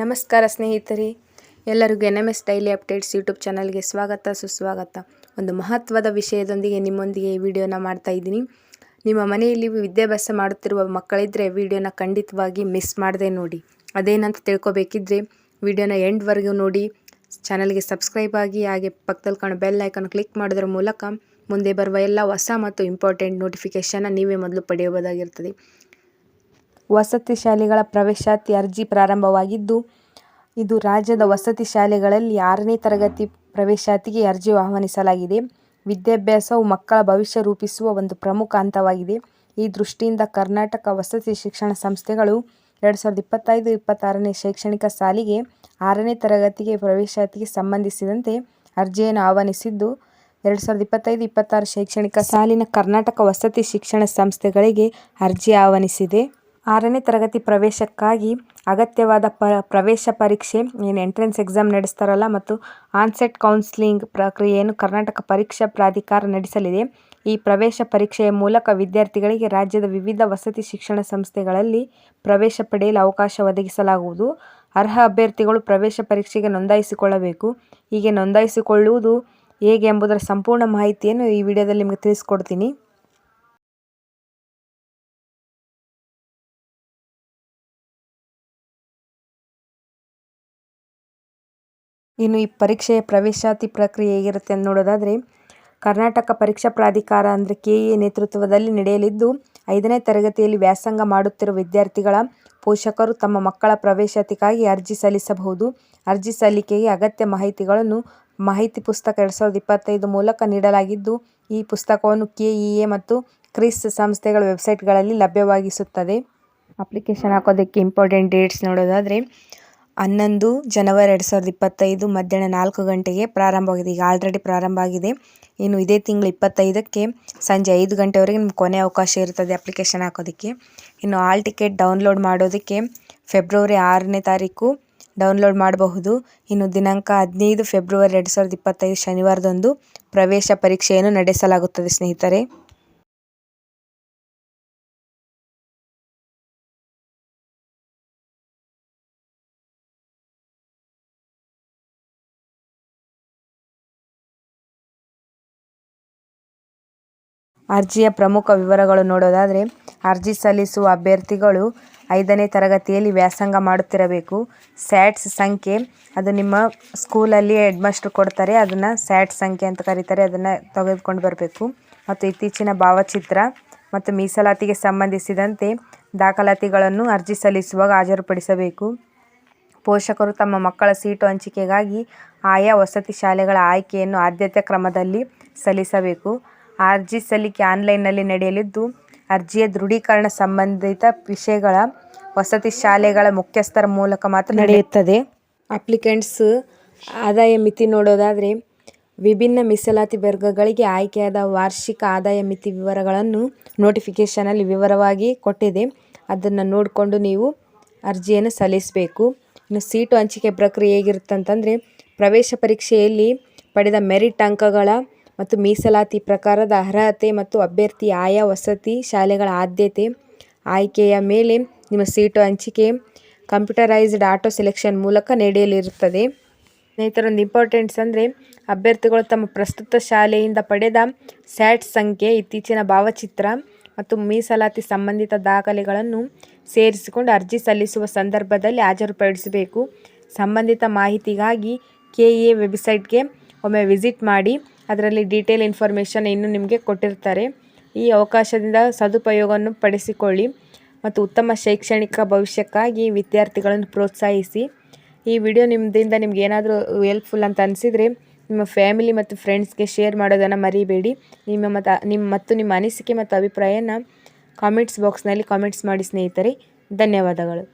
ನಮಸ್ಕಾರ ಸ್ನೇಹಿತರೆ. ಎಲ್ಲರಿಗೂ N M S daily updates YouTube ಚಾನಲ್ಗೆ ಸ್ವಾಗತ, ಸುಸ್ವಾಗತ. ಒಂದು ಮಹತ್ವದ ವಿಷಯದೊಂದಿಗೆ ನಿಮ್ಮೊಂದಿಗೆ ಈ ವಿಡಿಯೋನ ಮಾಡ್ತಾ ಇದ್ದೀನಿ. ನಿಮ್ಮ ಮನೆಯಲ್ಲಿ ವಿದ್ಯಾಭ್ಯಾಸ ಮಾಡುತ್ತಿರುವ ಮಕ್ಕಳಿದ್ದರೆ ವಿಡಿಯೋನ ಖಂಡಿತವಾಗಿ ಮಿಸ್ ಮಾಡದೆ ನೋಡಿ. ಅದೇನಂತ ತಿಳ್ಕೊಬೇಕಿದ್ರೆ ವಿಡಿಯೋನ ಎಂಡ್ವರೆಗೂ ನೋಡಿ. ಚಾನಲ್ಗೆ ಸಬ್ಸ್ಕ್ರೈಬ್ ಆಗಿ ಹಾಗೆ ಪಕ್ಕದಲ್ಲಿ ಕಾಣೋ ಬೆಲ್ ಐಕನ್ ಕ್ಲಿಕ್ ಮಾಡೋದ್ರ ಮೂಲಕ ಮುಂದೆ ಬರುವ ಎಲ್ಲ ಹೊಸ ಮತ್ತು ಇಂಪಾರ್ಟೆಂಟ್ ನೋಟಿಫಿಕೇಷನ್ನ ನೀವೇ ಮೊದಲು ಪಡೆಯಬಹುದಾಗಿರ್ತದೆ. ವಸತಿ ಶಾಲೆಗಳ ಪ್ರವೇಶಾತಿ ಅರ್ಜಿ ಪ್ರಾರಂಭವಾಗಿದ್ದು, ಇದು ರಾಜ್ಯದ ವಸತಿ ಶಾಲೆಗಳಲ್ಲಿ ಆರನೇ ತರಗತಿ ಪ್ರವೇಶಾತಿಗೆ ಅರ್ಜಿ ಆಹ್ವಾನಿಸಲಾಗಿದೆ. ವಿದ್ಯಾಭ್ಯಾಸವು ಮಕ್ಕಳ ಭವಿಷ್ಯ ರೂಪಿಸುವ ಒಂದು ಪ್ರಮುಖ ಹಂತವಾಗಿದೆ. ಈ ದೃಷ್ಟಿಯಿಂದ ಕರ್ನಾಟಕ ವಸತಿ ಶಿಕ್ಷಣ ಸಂಸ್ಥೆಗಳು ಎರಡು ಸಾವಿರದ ಇಪ್ಪತ್ತೈದು ಇಪ್ಪತ್ತಾರನೇ ಶೈಕ್ಷಣಿಕ ಸಾಲಿಗೆ ಆರನೇ ತರಗತಿಗೆ ಪ್ರವೇಶಾತಿಗೆ ಸಂಬಂಧಿಸಿದಂತೆ ಅರ್ಜಿಯನ್ನು ಆಹ್ವಾನಿಸಿದ್ದು, ಎರಡು ಸಾವಿರದ ಇಪ್ಪತ್ತೈದು ಇಪ್ಪತ್ತಾರು ಶೈಕ್ಷಣಿಕ ಸಾಲಿನ ಕರ್ನಾಟಕ ವಸತಿ ಶಿಕ್ಷಣ ಸಂಸ್ಥೆಗಳಿಗೆ ಅರ್ಜಿ ಆಹ್ವಾನಿಸಿದೆ. ಆರನೇ ತರಗತಿ ಪ್ರವೇಶಕ್ಕಾಗಿ ಅಗತ್ಯವಾದ ಪ, ಪ್ರವೇಶ ಪರೀಕ್ಷೆ, ಏನು ಎಂಟ್ರೆನ್ಸ್ ಎಕ್ಸಾಮ್ ನಡೆಸ್ತಾರಲ್ಲ ಮತ್ತು ಆನ್ಸೆಟ್ ಕೌನ್ಸಿಲಿಂಗ್ ಪ್ರಕ್ರಿಯೆಯನ್ನು ಕರ್ನಾಟಕ ಪರೀಕ್ಷಾ ಪ್ರಾಧಿಕಾರ ನಡೆಸಲಿದೆ. ಈ ಪ್ರವೇಶ ಪರೀಕ್ಷೆಯ ಮೂಲಕ ವಿದ್ಯಾರ್ಥಿಗಳಿಗೆ ರಾಜ್ಯದ ವಿವಿಧ ವಸತಿ ಶಿಕ್ಷಣ ಸಂಸ್ಥೆಗಳಲ್ಲಿ ಪ್ರವೇಶ ಪಡೆಯಲು ಅವಕಾಶ ಒದಗಿಸಲಾಗುವುದು. ಅರ್ಹ ಅಭ್ಯರ್ಥಿಗಳು ಪ್ರವೇಶ ಪರೀಕ್ಷೆಗೆ ನೋಂದಾಯಿಸಿಕೊಳ್ಳಬೇಕು. ಹೀಗೆ ನೋಂದಾಯಿಸಿಕೊಳ್ಳುವುದು ಹೇಗೆ ಎಂಬುದರ ಸಂಪೂರ್ಣ ಮಾಹಿತಿಯನ್ನು ಈ ವಿಡಿಯೋದಲ್ಲಿ ನಿಮಗೆ ತಿಳಿಸ್ಕೊಡ್ತೀನಿ. ಇನ್ನು ಈ ಪರೀಕ್ಷೆಯ ಪ್ರವೇಶಾತಿ ಪ್ರಕ್ರಿಯೆ ಹೇಗಿರುತ್ತೆ ಅಂತ ನೋಡೋದಾದರೆ, ಕರ್ನಾಟಕ ಪರೀಕ್ಷಾ ಪ್ರಾಧಿಕಾರ ಅಂದರೆ ಕೆ ಎ ನೇತೃತ್ವದಲ್ಲಿ ನಡೆಯಲಿದ್ದು, ಐದನೇ ತರಗತಿಯಲ್ಲಿ ವ್ಯಾಸಂಗ ಮಾಡುತ್ತಿರುವ ವಿದ್ಯಾರ್ಥಿಗಳ ಪೋಷಕರು ತಮ್ಮ ಮಕ್ಕಳ ಪ್ರವೇಶಾತಿಗಾಗಿ ಅರ್ಜಿ ಸಲ್ಲಿಸಬಹುದು. ಅರ್ಜಿ ಸಲ್ಲಿಕೆಗೆ ಅಗತ್ಯ ಮಾಹಿತಿಗಳನ್ನು ಮಾಹಿತಿ ಪುಸ್ತಕ ಎರಡು ಸಾವಿರದ ಇಪ್ಪತ್ತೈದು ಮೂಲಕ ನೀಡಲಾಗಿದ್ದು, ಈ ಪುಸ್ತಕವನ್ನು ಕೆ ಇ ಎ ಮತ್ತು ಕ್ರಿಸ್ ಸಂಸ್ಥೆಗಳ ವೆಬ್ಸೈಟ್ಗಳಲ್ಲಿ ಲಭ್ಯವಾಗಿಸುತ್ತದೆ. ಅಪ್ಲಿಕೇಶನ್ ಹಾಕೋದಕ್ಕೆ ಇಂಪಾರ್ಟೆಂಟ್ ಡೇಟ್ಸ್ ನೋಡೋದಾದರೆ ಹನ್ನೊಂದು ಜನವರಿ ಎರಡು ಸಾವಿರದ ಇಪ್ಪತ್ತೈದು ಮಧ್ಯಾಹ್ನ ನಾಲ್ಕು ಗಂಟೆಗೆ ಪ್ರಾರಂಭವಾಗಿದೆ. ಈಗ ಆಲ್ರೆಡಿ ಪ್ರಾರಂಭ ಆಗಿದೆ. ಇನ್ನು ಇದೇ ತಿಂಗಳು ಇಪ್ಪತ್ತೈದಕ್ಕೆ ಸಂಜೆ ಐದು ಗಂಟೆವರೆಗೆ ನಿಮ್ಗೆ ಕೊನೆ ಅವಕಾಶ ಇರ್ತದೆ ಅಪ್ಲಿಕೇಶನ್ ಹಾಕೋದಕ್ಕೆ. ಇನ್ನು ಆಲ್ ಟಿಕೆಟ್ ಡೌನ್ಲೋಡ್ ಮಾಡೋದಕ್ಕೆ ಫೆಬ್ರವರಿ ಆರನೇ ತಾರೀಕು ಡೌನ್ಲೋಡ್ ಮಾಡಬಹುದು. ಇನ್ನು ದಿನಾಂಕ ಹದಿನೈದು ಫೆಬ್ರವರಿ ಎರಡು ಸಾವಿರದ ಇಪ್ಪತ್ತೈದು ಶನಿವಾರದಂದು ಪ್ರವೇಶ ಪರೀಕ್ಷೆಯನ್ನು ನಡೆಸಲಾಗುತ್ತದೆ ಸ್ನೇಹಿತರೆ. ಅರ್ಜಿಯ ಪ್ರಮುಖ ವಿವರಗಳು ನೋಡೋದಾದರೆ, ಅರ್ಜಿ ಸಲ್ಲಿಸುವ ಅಭ್ಯರ್ಥಿಗಳು ಐದನೇ ತರಗತಿಯಲ್ಲಿ ವ್ಯಾಸಂಗ ಮಾಡುತ್ತಿರಬೇಕು. ಸ್ಯಾಟ್ಸ್ ಸಂಖ್ಯೆ, ಅದು ನಿಮ್ಮ ಸ್ಕೂಲಲ್ಲಿ ಹೆಡ್ ಮಾಸ್ಟ್ರು ಕೊಡ್ತಾರೆ, ಅದನ್ನು ಸ್ಯಾಟ್ ಸಂಖ್ಯೆ ಅಂತ ಕರೀತಾರೆ, ಅದನ್ನು ತೆಗೆದುಕೊಂಡು ಬರಬೇಕು. ಮತ್ತು ಇತ್ತೀಚಿನ ಭಾವಚಿತ್ರ ಮತ್ತು ಮೀಸಲಾತಿಗೆ ಸಂಬಂಧಿಸಿದಂತೆ ದಾಖಲಾತಿಗಳನ್ನು ಅರ್ಜಿ ಸಲ್ಲಿಸುವಾಗ ಹಾಜರುಪಡಿಸಬೇಕು. ಪೋಷಕರು ತಮ್ಮ ಮಕ್ಕಳ ಸೀಟು ಹಂಚಿಕೆಗಾಗಿ ಆಯಾ ವಸತಿ ಶಾಲೆಗಳ ಆಯ್ಕೆಯನ್ನು ಆದ್ಯತೆ ಕ್ರಮದಲ್ಲಿ ಸಲ್ಲಿಸಬೇಕು. ಅರ್ಜಿ ಸಲ್ಲಿಕೆ ಆನ್ಲೈನ್ನಲ್ಲಿ ನಡೆಯಲಿದ್ದು ಅರ್ಜಿಯ ದೃಢೀಕರಣ ಸಂಬಂಧಿತ ವಿಷಯಗಳ ವಸತಿ ಶಾಲೆಗಳ ಮುಖ್ಯಸ್ಥರ ಮೂಲಕ ಮಾತ್ರ ನಡೆಯುತ್ತದೆ. ಅಪ್ಲಿಕೆಂಟ್ಸ್ ಆದಾಯ ಮಿತಿ ನೋಡೋದಾದರೆ ವಿಭಿನ್ನ ಮೀಸಲಾತಿ ವರ್ಗಗಳಿಗೆ ಆಯ್ಕೆಯಾದ ವಾರ್ಷಿಕ ಆದಾಯ ಮಿತಿ ವಿವರಗಳನ್ನು ನೋಟಿಫಿಕೇಷನಲ್ಲಿ ವಿವರವಾಗಿ ಕೊಟ್ಟಿದೆ. ಅದನ್ನು ನೋಡಿಕೊಂಡು ನೀವು ಅರ್ಜಿಯನ್ನು ಸಲ್ಲಿಸಬೇಕು. ಇನ್ನು ಸೀಟು ಹಂಚಿಕೆ ಪ್ರಕ್ರಿಯೆ ಹೇಗಿರುತ್ತೆ ಅಂತಂದರೆ ಪ್ರವೇಶ ಪರೀಕ್ಷೆಯಲ್ಲಿ ಪಡೆದ ಮೆರಿಟ್ ಅಂಕಗಳ ಮತ್ತು ಮೀಸಲಾತಿ ಪ್ರಕಾರದ ಅರ್ಹತೆ ಮತ್ತು ಅಭ್ಯರ್ಥಿ ಆಯಾ ವಸತಿ ಶಾಲೆಗಳ ಆದ್ಯತೆ, ಆಯ್ಕೆಯ ಮೇಲೆ ನಿಮ್ಮ ಸೀಟು ಹಂಚಿಕೆ, ಕಂಪ್ಯೂಟರೈಸ್ಡ್ ಆಟೋ ಸೆಲೆಕ್ಷನ್ ಮೂಲಕ ನಡೆಯಲಿರುತ್ತದೆ. ಸ್ನೇಹಿತರೊಂದು ಇಂಪಾರ್ಟೆಂಟ್ಸ್ ಅಂದರೆ ಅಭ್ಯರ್ಥಿಗಳು ತಮ್ಮ ಪ್ರಸ್ತುತ ಶಾಲೆಯಿಂದ ಪಡೆದ ಸ್ಯಾಟ್ ಸಂಖ್ಯೆ, ಇತ್ತೀಚಿನ ಭಾವಚಿತ್ರ ಮತ್ತು ಮೀಸಲಾತಿ ಸಂಬಂಧಿತ ದಾಖಲೆಗಳನ್ನು ಸೇರಿಸಿಕೊಂಡು ಅರ್ಜಿ ಸಲ್ಲಿಸುವ ಸಂದರ್ಭದಲ್ಲಿ ಹಾಜರುಪಡಿಸಬೇಕು. ಸಂಬಂಧಿತ ಮಾಹಿತಿಗಾಗಿ ಕೆ ಎ ವೆಬ್ಸೈಟ್ಗೆ ಒಮ್ಮೆ ವಿಸಿಟ್ ಮಾಡಿ ಅದರಲ್ಲಿ ಡೀಟೇಲ್ ಇನ್ಫಾರ್ಮೇಷನ್ ಇನ್ನೂ ನಿಮಗೆ ಕೊಟ್ಟಿರ್ತಾರೆ. ಈ ಅವಕಾಶದಿಂದ ಸದುಪಯೋಗವನ್ನು ಪಡಿಸಿಕೊಳ್ಳಿ ಮತ್ತು ಉತ್ತಮ ಶೈಕ್ಷಣಿಕ ಭವಿಷ್ಯಕ್ಕಾಗಿ ವಿದ್ಯಾರ್ಥಿಗಳನ್ನು ಪ್ರೋತ್ಸಾಹಿಸಿ. ಈ ವಿಡಿಯೋ ನಿಮ್ಮದಿಂದ ನಿಮ್ಗೆ ಏನಾದರೂ ಹೆಲ್ಪ್ಫುಲ್ ಅಂತ ಅನಿಸಿದರೆ ನಿಮ್ಮ ಫ್ಯಾಮಿಲಿ ಮತ್ತು ಫ್ರೆಂಡ್ಸ್ಗೆ ಶೇರ್ ಮಾಡೋದನ್ನು ಮರಿಬೇಡಿ. ನಿಮ್ಮ ಮತ್ತು ನಿಮ್ಮ ಮತ್ತು ನಿಮ್ಮ ಅನಿಸಿಕೆ ಮತ್ತು ಅಭಿಪ್ರಾಯನ ಕಾಮೆಂಟ್ಸ್ ಬಾಕ್ಸ್ನಲ್ಲಿ ಕಾಮೆಂಟ್ಸ್ ಮಾಡಿ ಸ್ನೇಹಿತರೆ, ಧನ್ಯವಾದಗಳು.